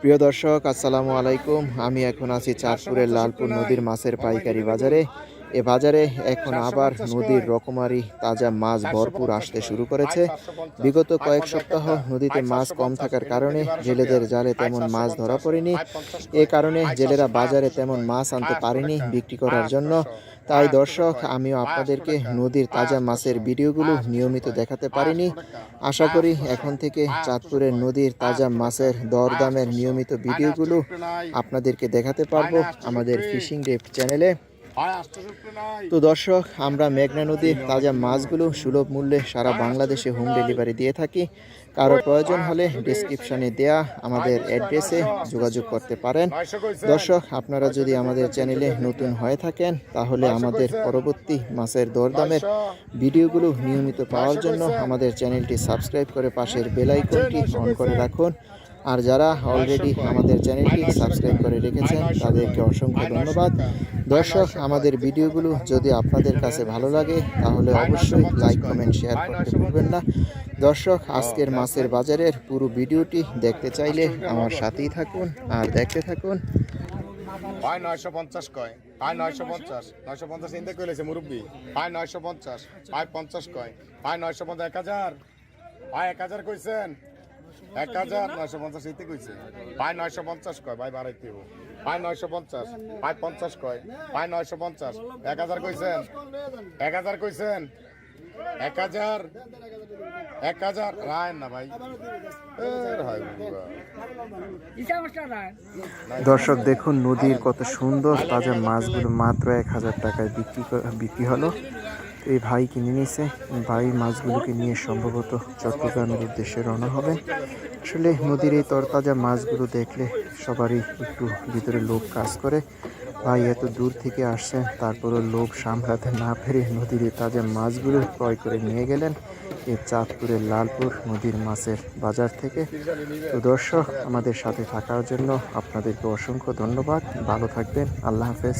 প্রিয় দর্শক আসসালামু আলাইকুম। আমি এখন আছি চাঁদপুরের লালপুর নদীর মাছের পাইকারি বাজারে। এ বাজারে এখন আবার নদীর রকমারি তাজা মাছ ভরপুর আসতে শুরু করেছে। বিগত কয়েক সপ্তাহ নদীতে মাছ কম থাকার কারণে জেলেদের জালে তেমন মাছ ধরা পড়েনি। এ কারণে জেলেরা বাজারে তেমন মাছ আনতে পারেনি বিক্রি করার জন্য। তাই দর্শক আমিও আপনাদেরকে নদীর তাজা মাছের ভিডিওগুলো নিয়মিত দেখাতে পারিনি। আশা করি এখন থেকে চাঁদপুরের নদীর তাজা মাছের দরদামের নিয়মিত ভিডিওগুলো আপনাদেরকে দেখাতে পারব আমাদের ফিশিং ডেপ চ্যানেলে তো দর্শক, আমরা মেঘনা নদীর তাজা মাছগুলো সুলভ মূল্যে সারা বাংলাদেশে হোম ডেলিভারি দিয়ে থাকি। কারও প্রয়োজন হলে ডিসক্রিপশনে দেয়া আমাদের অ্যাড্রেসে যোগাযোগ করতে পারেন। দর্শক, আপনারা যদি আমাদের চ্যানেলে নতুন হয়ে থাকেন, তাহলে আমাদের পরবর্তী মাসের দরদামের ভিডিওগুলো নিয়মিত পাওয়ার জন্য আমাদের চ্যানেলটি সাবস্ক্রাইব করে পাশের বেল আইকনটি অন করে রাখুন। আর যারা অলরেডি আমাদের চ্যানেলটি সাবস্ক্রাইব করে রেখেছেন, তাদেরকে অসংখ্য ধন্যবাদ। দর্শক, আমাদের ভিডিওগুলো যদি আপনাদের কাছে ভালো লাগে, তাহলে অবশ্যই লাইক কমেন্ট শেয়ার করতে ভুলবেন না। দর্শক, আজকের মাছের বাজারের পুরো ভিডিওটি দেখতে চাইলে আমার সাথেই থাকুন আর দেখতে থাকুন। পায় নয়শো পঞ্চাশ কয়, পায় নয়শো পঞ্চাশ নয়শো পঞ্চাশ ইন্দে কইলেছে মুরব্বী। পায় নয়শো পঞ্চাশ, পায় পঞ্চাশ কয়, পায় নয়শো পঞ্চাশ, এক হাজার। পায় এক হাজার কইছেন। এক হাজার নয়শো পঞ্চাশ ইতে কইছে। পায় নয়শো পঞ্চাশ কয়, ভাই বাড়াইতে হব পায় নয়শো পঞ্চাশ পায় পঞ্চাশ কয় পায় নয়শো পঞ্চাশ। এক হাজার কইছেন? এক হাজার কইছেন? এক হাজার? এক হাজার? রায় না ভাই। দর্শক, দেখুন নদীর কত সুন্দর, তাজা মাছগুলো মাত্র এক হাজার টাকায় বিক্রি বিক্রি হলো। এই ভাই কিনে নিয়েছে। ভাই মাছগুলোকে নিয়ে সম্ভবত চট্টগ্রামের উদ্দেশ্যে রওনা হবে। আসলে নদীর এই তরতাজা মাছগুলো দেখলে সবারই একটু ভিতরে লোভ কাজ করে। ভাই এত দূর থেকে আসছেন তারপরও লোভ সামলাতে না পেরে নদীর এই তাজা মাছগুলো ক্রয় করে নিয়ে গেলেন। এই চাঁদপুরের লালপুর নদীর মাছের বাজার থেকে। তো দর্শক, আমাদের সাথে থাকার জন্য আপনাদেরকে অসংখ্য ধন্যবাদ। ভালো থাকবেন। আল্লাহ হাফেজ।